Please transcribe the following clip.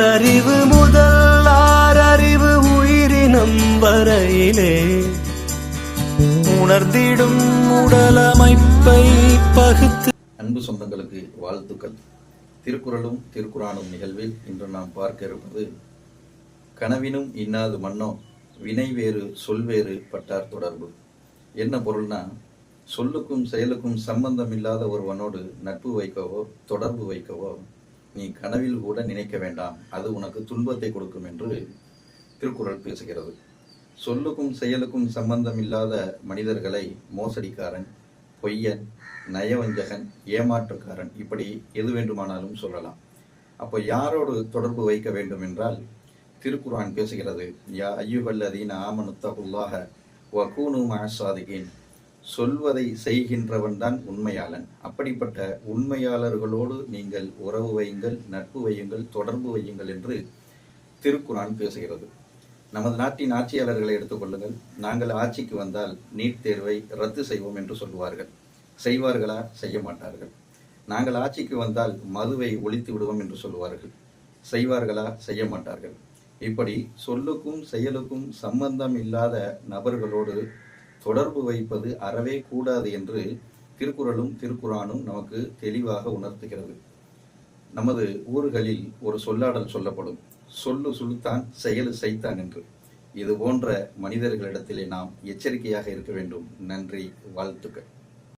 ஓரறிவு முதல் ஆறறிவு உயிரினம் வரையிலே உணர்ந்திடும் உடலமைப்பை பகுத்து அன்பு சொந்தங்களுக்கு வாழ்த்துக்கள். திருக்குறளும் திருக்குறானும் நிகழ்வில் இன்று நாம் பார்க்க இருப்பது கனவினும் இன்னாது மன்னோ வினை வேறு சொல் வேறு பட்டார் தொடர்பு. என்ன பொருள்னா சொல்லுக்கும் செயலுக்கும் சம்பந்தம் இல்லாத ஒருவனோடு நட்பு வைக்கவோ தொடர்பு வைக்கவோ நீ கனவில் கூட நினைக்க வேண்டாம். அது உனக்கு துன்பத்தை கொடுக்கும் என்று திருக்குறள் பேசுகிறது. சொல்லுக்கும் செயலுக்கும் சம்பந்தம் இல்லாத மனிதர்களை மோசடிக்காரன் பொய்யன் நயவஞ்சகன் ஏமாற்றுக்காரன் இப்படி எது வேண்டுமானாலும் சொல்லலாம். அப்போ யாரோடு தொடர்பு வைக்க வேண்டும் என்றால் திருக்குரான் பேசுகிறது. யா ஐயுகல்லதீன ஆமனுத்தகுல்லாக வகூனு மகசாதிகேன் சொல்வதை செய்கின்றவன் தான் உண்மையாளன். அப்படிப்பட்ட உண்மையாளர்களோடு நீங்கள் உறவு வையுங்கள் நட்பு வையுங்கள் தொடர்பு வையுங்கள் என்று திருக்குறான் பேசுகிறது. நமது நாட்டின் ஆட்சியாளர்களை எடுத்துக்கொள்ளுங்கள் நாங்கள் ஆட்சிக்கு வந்தால் நீட் தேர்வை ரத்து செய்வோம் என்று சொல்லுவார்கள். செய்வார்களா? செய்ய மாட்டார்கள். நாங்கள் ஆட்சிக்கு வந்தால் மதுவை ஒழித்து விடுவோம் என்று சொல்லுவார்கள். செய்வார்களா? செய்ய மாட்டார்கள். இப்படி சொல்லுக்கும் செயலுக்கும் சம்பந்தம் இல்லாத நபர்களோடு தொடர்பு வைப்பது அறவே கூடாது என்று திருக்குறளும் திருக்குறானும் நமக்கு தெளிவாக உணர்த்துகிறது. நமது ஊர்களில் ஒரு சொல்லாடல் சொல்லப்படும். சொல்லு சுழுத்தான் செயலு செய்தான் என்று. இது போன்ற மனிதர்களிடத்திலே நாம் எச்சரிக்கையாக இருக்க வேண்டும். நன்றி வாழ்த்துக்கள்.